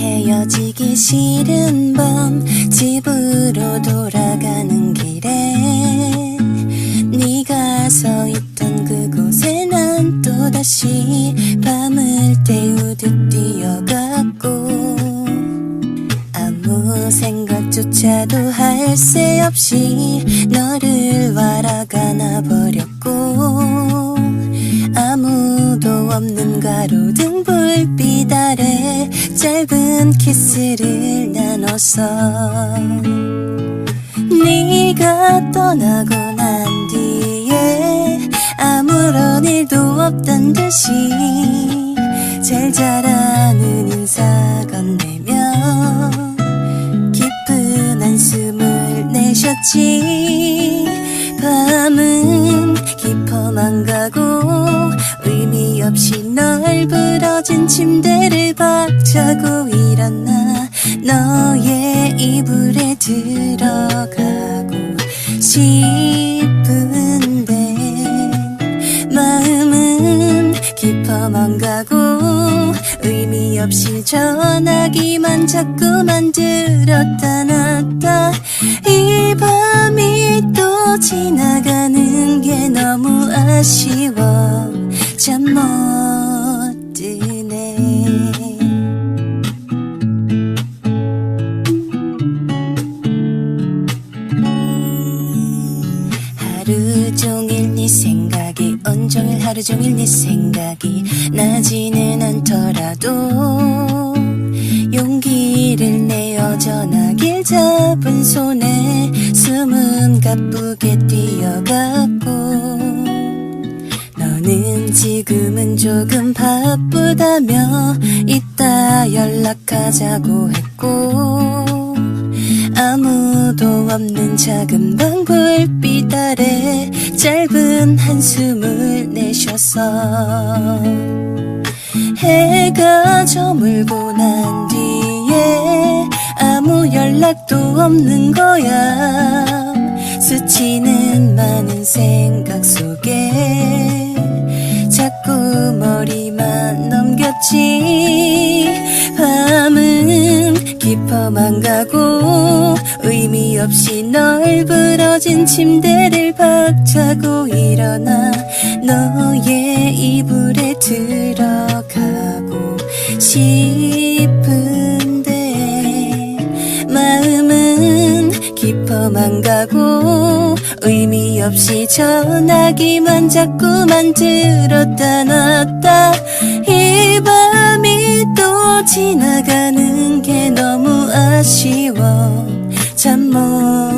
헤어지기 싫은 밤 집으로 돌아가는 길에 네가 서또 다시 밤을 때우듯 뛰어갔고 아무 생각조차도 할 새 없이 너를 알아가나 버렸고 아무도 없는 가로등 불빛 아래 짧은 키스를 나눴어 네가 떠나고 난 뒤에 아무런 일도 없단 듯이 잘 자라는 인사 건네며 깊은 한숨을 내셨지. 밤은 깊어만 가고 의미 없이 널브러진 침대를 박차고 일어나 너의 이불에 들어가고 싶 의미 없이 전화기만 자꾸만 들었다 놨다. 이 밤이 또 지나가는 게 너무 아쉬워. 잠 못 드네. 하루 종일 네 생각이 온종일 하루 종일 네 생각이 나지는 않더라도 용기를 내어 전화길 잡은 손에 숨은 가쁘게 뛰어갔고 너는 지금은 조금 바쁘다며 이따 연락하자고 했고 아무도 없는 작은 방 불빛 아래 짧은 한숨을 내쉬었어. 해가 저물고 난 뒤에 아무 연락도 없는 거야. 스치는 많은 생각 속에 자꾸 머리만 넘겼지. 밤은 깊어만 가고 의미 없이 널브러진 침대를 박차고 일어나 너의 이불에 들어가고 싶은데 마음은 깊어만 가고 의미 없이 전화기만 자꾸만 들었다 놨다 이 밤이 또 지나가는 아쉬워. 잠못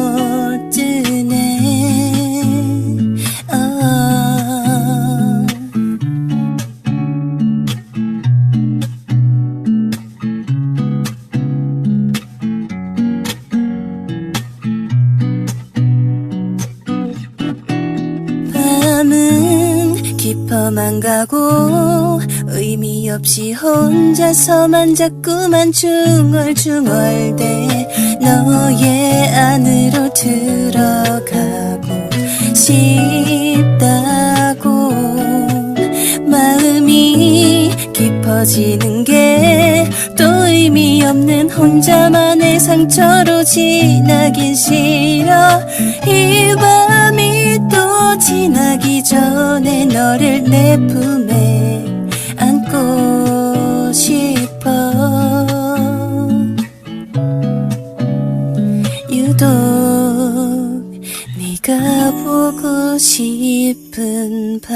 깊어만 가고 의미 없이 혼자서만 자꾸만 중얼중얼대 너의 안으로 들어가고 싶다고. 마음이 깊어지는 게 또 의미 없는 혼자만의 상처로 지나긴 싫어. 이 밤이 내 품에 안고 싶어. 유독 네가 보고 싶은 밤